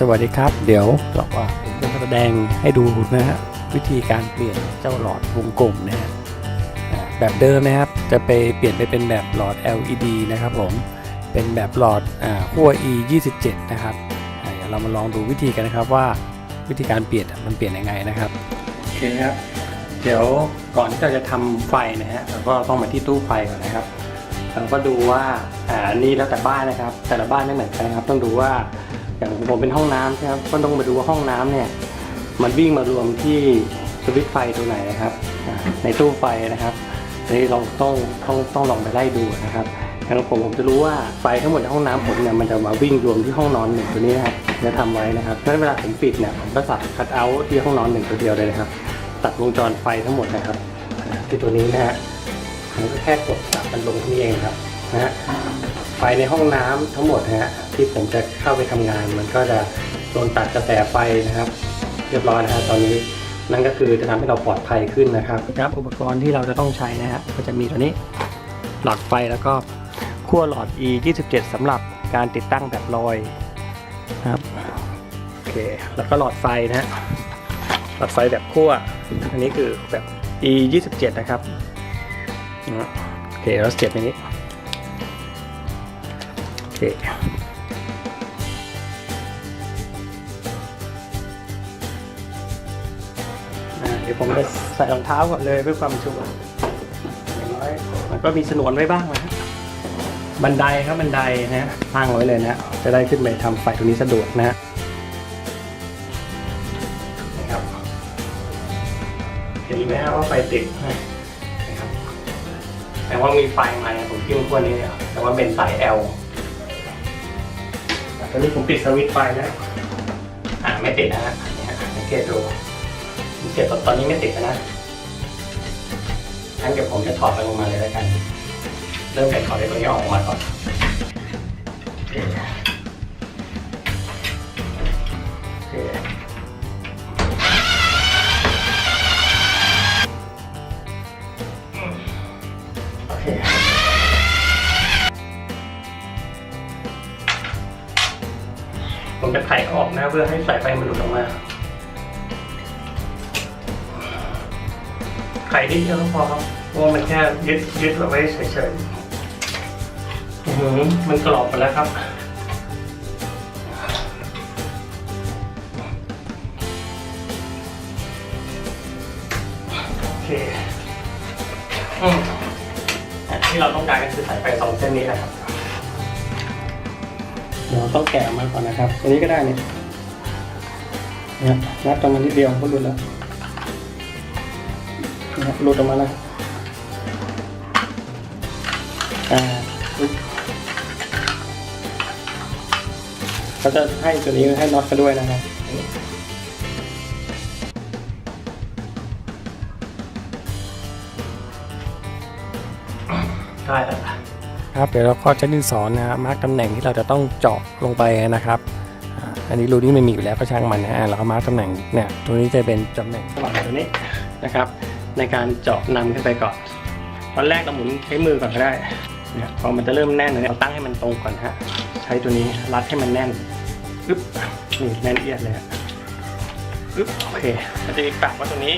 สวัสดีครับ เดี๋ยวเราว่าผมจะแสดงให้ดูนะฮะวิธีการเปลี่ยนเจ้าหลอดวงกลมนะฮะอ่าแบบเดิมนะครับจะไปเปลี่ยนไปเป็นแบบหลอด LED นะครับผมเป็นแบบหลอดขั้ว E 27นะครับเดี๋ยวเรามาลองดูวิธีกันนะครับว่าวิธีการเปลี่ยนมันเปลี่ยนยังไงนะครับโอเคครับเดี๋ยวก่อนที่เราจะทำไฟนะฮะเราก็ต้องมาที่ตู้ไฟก่อนนะครับเราก็ดูว่าอ่านี่แล้วแต่บ้านนะครับ แต่ละบ้านไม่เหมือนกันนะครับ ต้องดูว่า อย่างผมเป็นห้องน้ำใช่ไหมครับก็ต้องมาดูว่าห้องน้ำเนี่ย มันวิ่งมารวมที่สวิตช์ไฟตัวไหนนะครับอ่าในตู้ไฟนะครับอันนี้เราต้องต้องต้องลองไปไล่ดูนะครับอย่างผมผมจะรู้ว่าไฟทั้งหมดในห้องน้ำผมเนี่ยมันจะมาวิ่งรวมที่ห้องนอนหนึ่งตัวนี้นะครับจะทำไว้นะครับเพราะฉะนั้นเวลาผมปิดเนี่ยผมก็ตัดคัดเอาท์ที่ห้องนอนหนึ่งตัวเดียวเลยนะครับ ตัดวงจรไฟทั้งหมดนะครับอ่าที่ตัวนี้นะฮะผมก็แค่กดสับมันลงที่นี่เองครับนะฮะไฟในห้องน้ำทั้งหมดนะฮะ ที่ผมจะเข้าไปทำงาน มันก็จะโดนตัดกระแสไฟนะครับ เรียบร้อยนะฮะตอนนี้นั่นก็คือจะทำให้เราปลอดภัยขึ้นนะครับครับอุปกรณ์ที่เราจะต้องใช้นะฮะก็จะมีตัวนี้หลอดไฟแล้วก็ขั้วหลอด E 27สำหรับการติดตั้งแบบลอยนะครับโอเคแล้วก็หลอดไฟนะฮะหลอดไฟแบบขั้วอันนี้คือแบบ E 27นะครับโอเคเราเสียบอย่างนี้โอเค ดี๋ยวผมจะใส่รองเท้าก่อนเลยเพื่อความชัวร์อย่างน้อยมันก็มีสนวนไว้บ้างนะบันไดครับบันไดนะฮะตั้งไว้เลยนะจะได้ขึ้นไปทำไฟตรงนี้สะดวกนะฮะนะครับเห็นไหมว่าไฟติดนะครับแต่ว่ามีไฟมาเนี่ยผมคิดว่าพวกนี้เนี่ยแต่ว่าเป็นสาย L แต่ตอนนี้ผมปิดสวิตช์ไฟแล้วอ่าไม่ติดนะฮะนี่ฮะสังเกตดู เสียบตอนนี้ไม่ติดนะงั้นเดี๋ยวผมจะถอดมันลงมาเลยแล้วกัน เริ่มจากถอดไอ้ตัวนี้ออกมาก่อนโอเคผมจะไถออกนะเพื่อให้สายไฟมันหลุดออกมา ไขนิดเดียวก็พอครับเพราะว่ามันแค่ยึดยึดเอาไว้เฉยๆอื้อหือมันกรอบไปแล้วครับ โอเคอืมอ่ที่เราต้องการก็คือสายไฟสองเส้นนี้แหละครับ เดี๋ยวต้องแกะมาก่อนนะครับตัวนี้ก็ได้นี่เนี่ยนัดตรงนั้นนิดเดียวก็หลุดแล้ว เนี่ยหลุดออกมาแล้วอ่าอุ๊ยเขาจะให้ตัวนี้ให้น็อตมาด้วยนะครับได้แล้วครับเดี๋ยวเราก็จะดินสอนนะฮะมาร์กตำแหน่งที่เราจะต้องเจาะลงไปนะครับอ่าอันนี้รูนี้มันมีอยู่แล้วก็ช่างมันนะฮะเราก็มาร์กตำแหน่งเนี่ยตรงนี้จะเป็นตำแหน่งระหว่างตัวนี้นะครับ ในการเจาะนำขึ้นไปก่อน ตอนแรกเราหมุนใช้มือก่อนก็ได้เนี่ยพอมันจะเริ่มแน่นเนี่ยเราตั้งให้มันตรงก่อนฮะใช้ตัวนี้รัดให้มันแน่นปึ๊บนี่แน่นเอียดเลยฮะปึ๊บโอเคมันจะมีปากว่าตรงนี้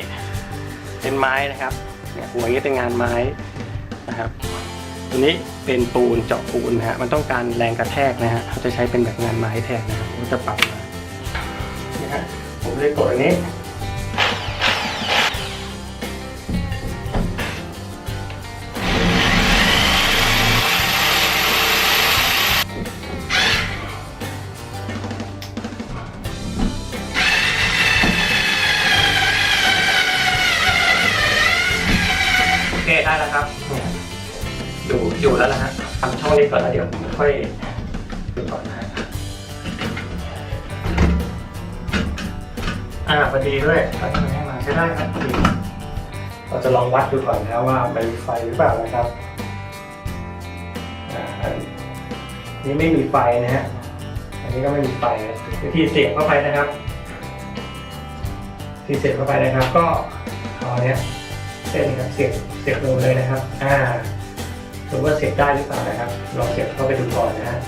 เป็นไม้นะครับเนี่ยหัวนี้เป็นงานไม้นะครับตัวนี้เป็นปูนเจาะปูนนะฮะมันต้องการแรงกระแทกนะฮะเขาจะใช้เป็นแบบงานไม้แทนนะครับผมจะปรับมานี่ฮะผมเลยกดอันนี้ ก่อนแล้วเดี๋ยวค่อยดูก่อนนะอ่าพอดีด้วยตั้งให้มาใช้ได้ครับดีเราจะลองวัดดูก่อนนะว่ามันมีไฟหรือเปล่านะครับอ่าอันนี้ไม่มีไฟนะฮะอันนี้ก็ไม่มีไฟนะวิธีเสียบเข้าไปนะครับที่เสียบเข้าไปนะครับ ก็เอาเนี้ยเส้นครับเสียบเสียบลงเลยนะครับ อ่า ดูว่าเสียบได้หรือเปล่านะครับ ลองเสียบเข้าไปดูก่อนนะฮะ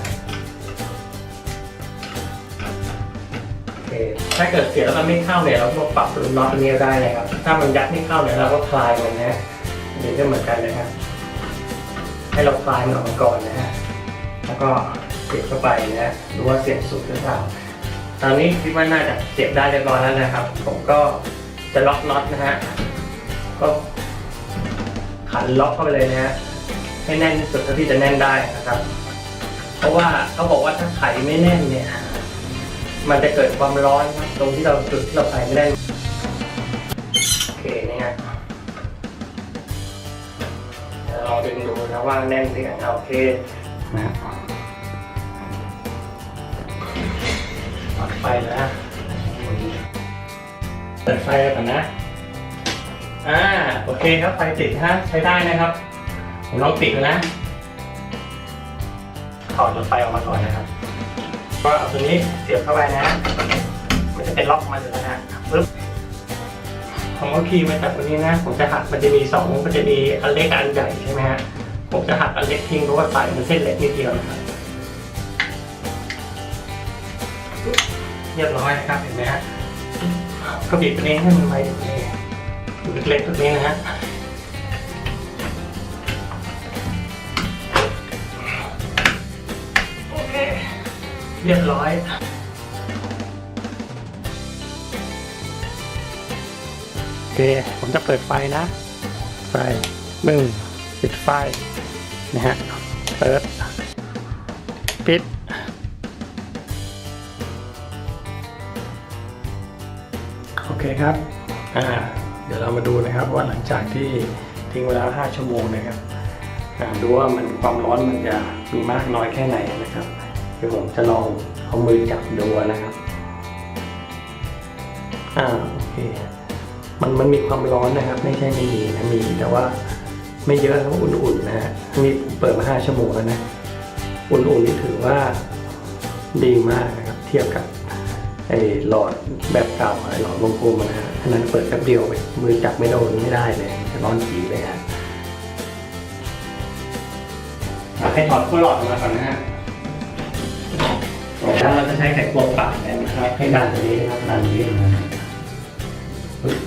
ถ้าเกิดเสียแล้วมันไม่เข้าเนี่ยเราก็ปรับน็อตตัวนี้ได้นะครับ ถ้ามันยัดไม่เข้าเนี่ยเราก็คลายมันนะอันนี้ก็เหมือนกันนะครับ ให้เราคลายมันออกมาก่อนนะฮะ แล้วก็เสียบเข้าไปนะฮะดูว่าเสียบสุดหรือเปล่า ตอนนี้คิดว่าน่าจะเสียบได้เรียบร้อยแล้วนะครับ ผมก็จะล็อกน็อตนะฮะ ก็ขันล็อกเข้าไปเลยนะฮะ ให้แน่นที่สุดเท่าที่จะแน่นได้นะครับ เพราะว่าเขาบอกว่าถ้าไขไม่แน่นเนี่ย มันจะเกิดความร้อนตรงที่เราจุดที่เราไขไม่แน่นโอเคนี่ฮะเดี๋ยเราดึงดูนะว่าแน่นหรือยังโอเคนะฮะปัดไฟนะเปิดไฟก่อนนะ อ่า โอเคครับ ไฟติดฮะ ใช้ได้นะครับ ผมลองติดดูนะ ถอดรถไฟออกมาก่อนนะครับ ก็เอาตัวนี้เสียบเข้าไปนะ มันจะเป็นล็อกมาอยู่แล้วนะปึ๊บผมก็คีย์มาจากตัวนี้นะ ผมจะหักมันจะมีสองมันจะมีอันเล็กกับอันใหญ่ใช่ไหมฮะ ผมจะหักอันเล็กทิ้งเพราะว่าสายมันเส้นเล็กนิดเดียวนะครับ เรียบร้อยนะครับเห็นไหมฮะก็บีบตัวนี้ให้มันไปอยู่ในอยู่เล็กๆตัวนี้นะฮะ เรียบร้อย โอเค ผมจะเปิดไฟนะ ไฟหนึ่งปิดไฟนะฮะ เปิด ปิดโอเคครับ อ่า เดี๋ยวเรามาดูนะครับว่าหลังจากที่ทิ้งเวลา 5 ชั่วโมงนะครับอ่าดูว่ามันความร้อนมันจะมีมากน้อยแค่ไหนนะครับเดี๋ยวผมจะลองเอามือจับดูนะครับอ่าโอเคมันมันมีความร้อนนะครับ ไม่ใช่ไม่มีนะมีแต่ว่าไม่เยอะครับอุ่นๆนะฮะนี่เปิดมา5ชั่วโมงแล้วนะ อุ่นๆนี่ถือว่าดีมากนะครับ เทียบกับไอ้หลอดแบบเก่าไอ้หลอดวงกลมนะฮะอันนั้นเปิดแป๊บเดียวมือจับไม่โดนไม่ได้เลยจะร้อนจีเลยฮะให้ถอดขั้วหลอดออกมาก่อนนะฮะ แล้วเราจะใช้ไขควงปัดนะครับ ให้ดันตรงนี้นะครับดันนี้นะฮะปึ๊บ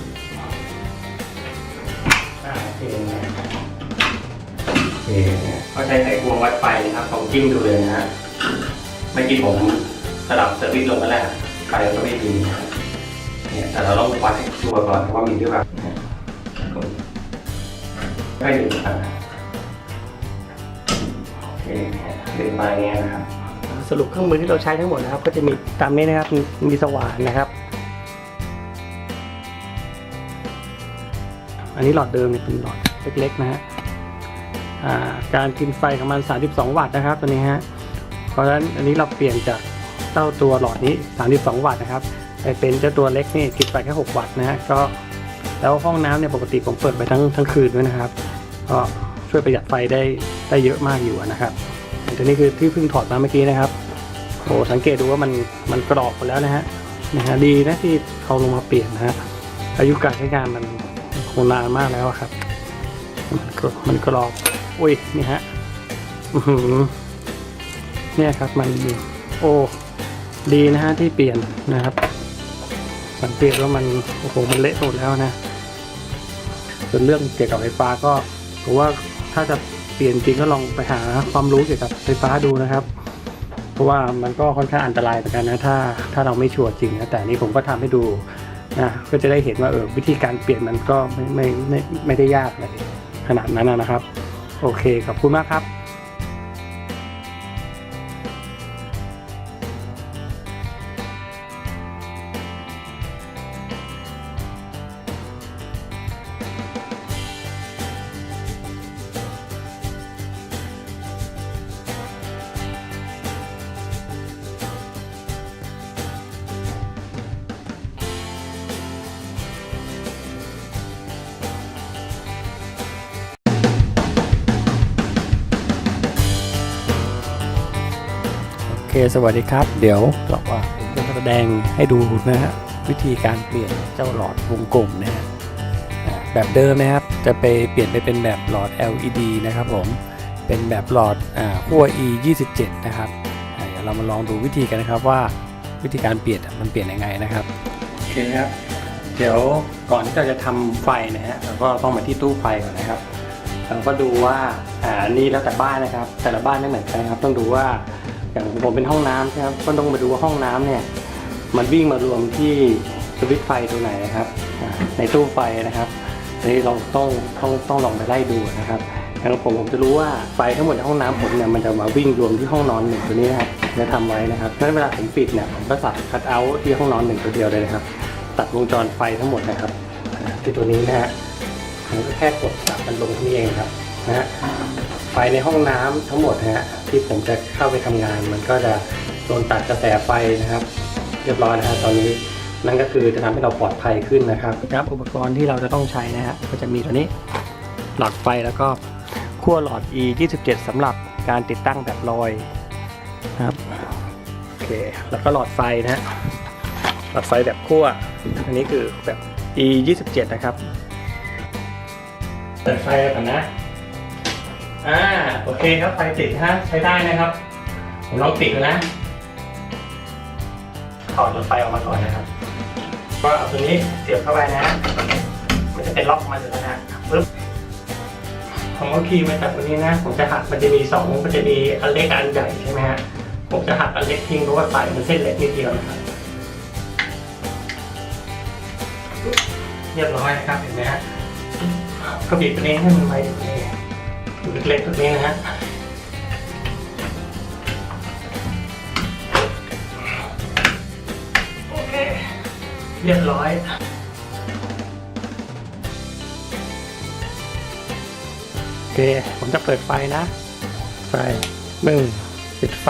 อ่าเคนะเขาใช้ไขควงวัดไฟนะครับผมจิ้มดูเลยนะฮะเมื่อกี้ผมสลับเซอร์วิสลงมาแล้วไฟก็ไม่มีเนี่ยแต่เราต้องวัดให้ชัวร์ก่อนว่ามีหรือเปล่านะไม่ถึงอะโอเคเนี่ยดึงมาอย่างเงี้ยนะครับ สรุปเครื่องมือที่เราใช้ทั้งหมดนะครับ ก็จะมีตามนี้นะครับ มีสว่านนะครับ อันนี้หลอดเดิมเนี่ยเป็นหลอดเล็กๆนะฮะการกินไฟของมัน 32 วัตต์นะครับตัวนี้ฮะ เพราะฉะนั้นอันนี้เราเปลี่ยนจากเจ้าตัวหลอดนี้ 32 วัตต์นะครับไปเป็นเจ้าตัวเล็กนี่กินไฟแค่ 6 วัตต์นะฮะ ก็แล้วห้องน้ำเนี่ยปกติผมเปิดไปทั้งทั้งคืนด้วยนะครับ ก็ช่วยประหยัดไฟได้ได้เยอะมากอยู่นะครับตัวนี้คือที่เพิ่งถอดมาเมื่อกี้นะครับ โอ้สังเกตดูว่ามันมันกรอบหมดแล้วนะฮะนะฮะดีนะที่เขาลงมาเปลี่ยนนะฮะอายุการใช้งานมันคงนานมากแล้วครับ มันกรอบมันกรอบอุ้ยนี่ฮะเนี่ยครับมันโอ้ดีนะฮะที่เปลี่ยนนะครับ สังเกตว่ามันโอ้โหมันเละหมดแล้วนะส่วนเรื่องเกี่ยวกับไฟฟ้าก็ผมว่าถ้าจะเปลี่ยนจริงก็ลองไปหาความรู้เกี่ยวกับไฟฟ้าดูนะครับ เพราะว่ามันก็ค่อนข้างอันตรายเหมือนกันนะถ้าถ้าเราไม่ชัวร์จริงนะแต่นี้ผมก็ทำให้ดูนะก็จะได้เห็นว่าเออวิธีการเปลี่ยนมันก็ไม่ไม่ไม่ไม่ได้ยากเลยขนาดนั้นนะครับ โอเคขอบคุณมากครับ สวัสดีครับ เดี๋ยวเราว่าผมจะมาแสดงให้ดูนะฮะวิธีการเปลี่ยนเจ้าหลอดวงกลมนะฮะอ่าแบบเดิมนะครับจะไปเปลี่ยนไปเป็นแบบหลอด LED นะครับผมเป็นแบบหลอดขั้ว E 27นะครับเดี๋ยวเรามาลองดูวิธีกันนะครับว่าวิธีการเปลี่ยนมันเปลี่ยนยังไงนะครับโอเคครับเดี๋ยวก่อนที่เราจะทำไฟนะฮะเราก็ต้องมาที่ตู้ไฟก่อนนะครับเราก็ดูว่าอ่าอันนี่แล้วแต่บ้านนะครับ แต่ละบ้านไม่เหมือนกันครับ ต้องดูว่า อย่างผมเป็นห้องน้ำใช่ไหมครับก็ต้องมาดูว่าห้องน้ำเนี่ยมันวิ่งมารวมที่สวิตช์ไฟตัวไหนนะครับอ่าในตู้ไฟนะครับอันนี้เราต้องต้องต้องลองไปไล่ดูนะครับอย่างผมผมจะรู้ว่าไฟทั้งหมดในห้องน้ำผมเนี่ยมันจะมาวิ่งรวมที่ห้องนอนหนึ่งตัวนี้นะครับจะทำไว้นะครับนั้นเวลาผมปิดเนี่ยผมก็ตัดคัดเอาท์ที่ห้องนอนหนึ่งตัวเดียวเลยนะครับ ตัดวงจรไฟทั้งหมดนะครับที่ตัวนี้นะฮะผมก็แค่กดสับมันลงที่นี่เองครับนะฮะ ฟในห้องน้ำทั้งหมดนะฮะที่ผมจะเข้าไปทำงาน มันก็จะโดนตัดกระแสไฟนะครับ เรียบร้อยนะฮะตอนนี้นั่นก็คือจะทำให้เราปลอดภัยขึ้นนะครับครับอุปกรณ์ที่เราจะต้องใช้นะฮะก็จะมีตัวนี้หลอดไฟแล้วก็ขั้วหลอด E 27สำหรับการติดตั้งแบบลอยนะครับโอเคแล้วก็หลอดไฟนะฮะหลอดไฟแบบขั้วอันนี้คือแบบ E 27นะครับเปิดไฟก่อนนะ อ่าโอเคครับไฟติดนะฮะใช้ได้นะครับผมลองติดดูนะถอดรถไฟออกมาก่อนนะครับ ก็เอาตัวนี้เสียบเข้าไปนะ มันจะเป็นล็อกมาอยู่แล้วนะปึ๊บผมก็คีย์มาจากตัวนี้นะ ผมจะหักมันจะมีสองมันจะมีอันเล็กกับอันใหญ่ใช่ไหมฮะผมจะหักอันเล็กทิ้งเพราะว่าสายมันเส้นเล็กนิดเดียวนะครับเรียบร้อยนะครับเห็นไหมฮะก็บีบตัวนี้ให้มันไปตรงนี้ เล็กๆตัวนี้นะฮะโอเคเรียบร้อยโอเคผมจะเปิดไฟนะ ไฟหนึ่งปิดไฟ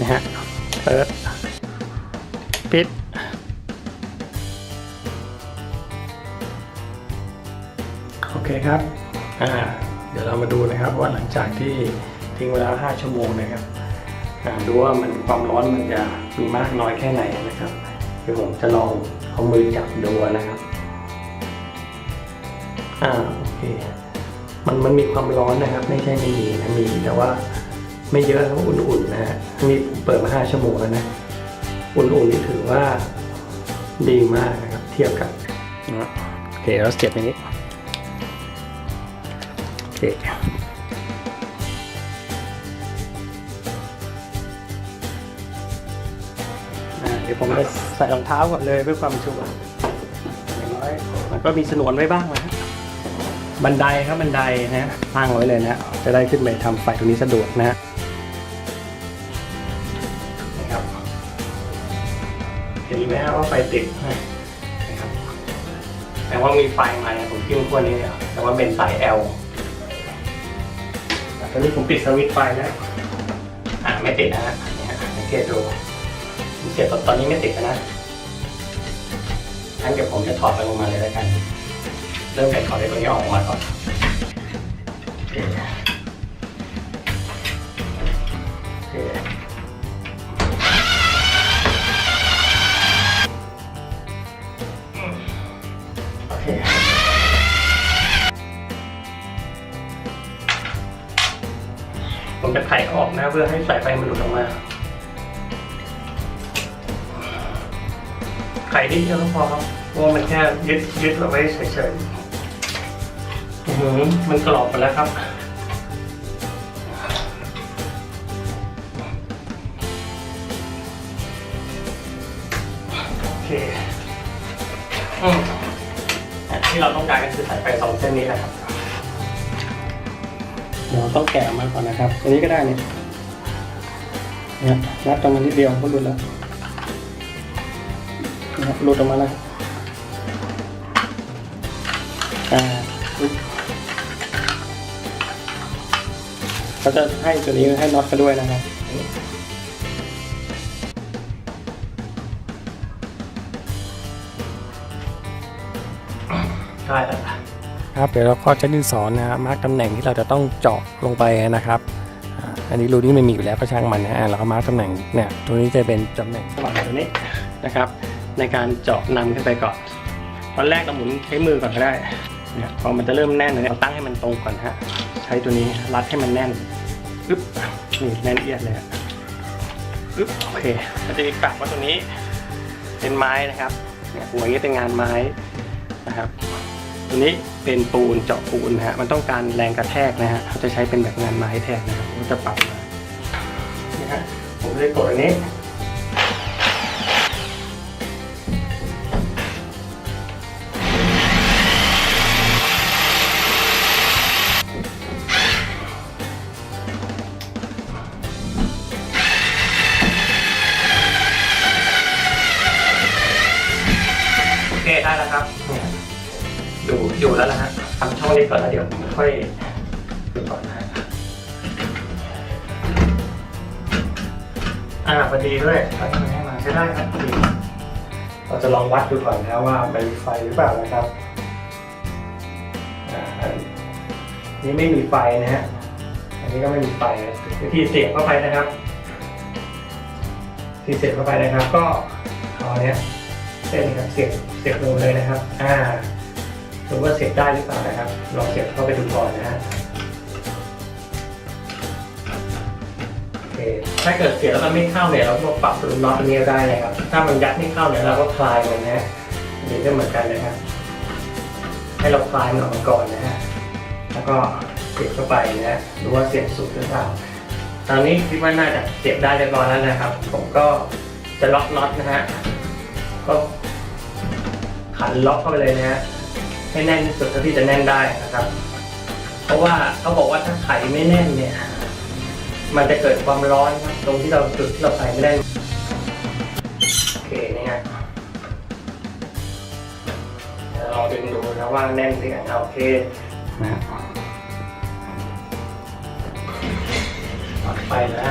นะฮะเปิดปิดโอเคครับ อ่า ยวเรามาดูนะครับว่าหลังจากที่ทิ้งเวลา 5 ชั่วโมงนะครับดูว่ามันความร้อนมันจะมีมากน้อยแค่ไหนนะครับเดี๋ยวผมจะลองเอามือจับดูนะครับอ่าโอเคมันมันมีความร้อนนะครับ ไม่ใช่ไม่มีนะมีแต่ว่าไม่เยอะครับอุ่นๆนะฮะนี่เปิดมาห้าชั่วโมงแล้วนะอุ่นๆนี่ถือว่าดีมากนะครับ เทียบกับโอเคแล้วเสียบอย่างนี้ เคอ่าเดี๋ยวผมจะใส่รองเท้าก่อนเลยเพื่อความชัวร์อย่างน้อยมันก็มีสนวนไว้บ้างนะฮะบันไดครับบันไดนะฮะตั้งไว้เลยนะจะได้ขึ้นไปทำไฟตรงนี้สะดวกนะฮะนะครับเห็นไหมว่าไฟติดนะครับแต่ว่ามีไฟมาเนี่ยผมคิดว่าควรนี้เนี่ยแต่ว่าเป็นสาย L ตอนนี้ผมปิดสวิตช์ไฟแล้ว อ่าไม่ติดนะฮะนี่ฮะสังเกตดูเสียตอนนี้ไม่ติดนะงั้นเดี๋ยวผมจะถอดมันลงมาเลยแล้วกัน เริ่มจากถอดไอ้ตัวนี้ออกมาก่อน ขออกนะเพื่อให้สายไฟมันหลุดออกมา ไข่นิดเดียวก็พอครับเพราะว่ามันแค่ยึดยึดเอาไว้เฉยๆอือหือมันกรอบไปแล้วครับโอเคที่เราต้องการก็คือสายไฟสองเส้นนี้แหละครับ ดี๋ยวต้องแกะมาก่อนนะครับ อันนี้ก็ได้เนี่ยนี่นัดตรงนี้นิดเดียวก็รุดแล้วนะครับหลุดออกมาแล้วอ่าเขาจะให้ตัวนี้ให้น็อตมาด้วยนะครับ ครับเดี๋ยวเราก็จะดินสอนนะฮะมาร์กตำแหน่งที่เราจะต้องเจาะลงไปนะครับ อันนี้รูนี้ไม่มีอยู่แล้วก็ช่างมันนะฮะเราก็มาร์กตำแหน่งเนี่ยตัวนี้จะเป็นตำแหน่งระหว่งตัวนี้นะครับ ในการเจาะนำขึ้นไปก่อนตอนแรกเราหมุนใช้มือก่อนก็ได้เนี่ยพอมันจะเริ่มแน่นเลยเราตั้งให้มันตรงก่อนฮะใช้ตัวนี้รัดให้มันแน่นปึ๊บนี่แน่นเอียดเลยฮะปึ๊บโอเคมันจะมีปากว่าตรงนี้เป็นไม้นะครับเนี่ยหัวนี้เป็นงานไม้นะครับ ตัวนี้ เป็นปูนเจาะปูนนะฮะมันต้องการแรงกระแทกนะฮะเขาจะใช้เป็นแบบงานไม้แทนนะครับผมจะปรับมานี่ฮะผมจะกดอันนี้ นี้ก่อนแล้วเดี๋ยวค่อยดูก่อนนะอ่าพอดีด้วยเอาทำให้มาใช้ได้ครับพอดีเราจะลองวัดดูก่อนนะว่ามันมีไฟหรือเปล่านะครับอ่าอันนี้ไม่มีไฟนะฮะอันนี้ก็ไม่มีไฟนะวิธีเสียบเข้าไปนะครับวิธีเสียบเข้าไปนะครับ ก็เอาเนี้ยเส้นครับเสียบเสียบลงเลยนะครับ อ่า ดูว่าเสียบได้หรือเปล่านะครับ ลองเสียบเข้าไปดูก่อนนะฮะถ้าเกิดเสียบแล้วมันไม่เข้าเนี่ยเราก็ปรับสรุปน็อตนี้ได้นะครับ ถ้ามันยัดไม่เข้าเนี่ยเราก็คลายมันนะเดี๋ยวจะเหมือนกันนะครับ ให้เราคลายมันออกมาก่อนนะฮะ แล้วก็เสียบเข้าไปนะฮะดูว่าเสียบสุดหรือเปล่า ตอนนี้คิดว่าน่าจะเสียบได้เรียบร้อยแล้วนะครับ ผมก็จะล็อกน็อตนะฮะ ก็ขันล็อกเข้าไปเลยนะฮะ ให้แน่นที่สุดเท่าที่จะแน่นได้นะครับ เพราะว่าเขาบอกว่าถ้าไขไม่แน่นเนี่ย มันจะเกิดความร้อนครับตรงที่เราจุดที่เราใส่ไม่ได้โอเคนี่ฮะเดี๋ยวลองดึงดูนะว่าแน่นหรือยังอะโอเคนะฮะตัดไปนะ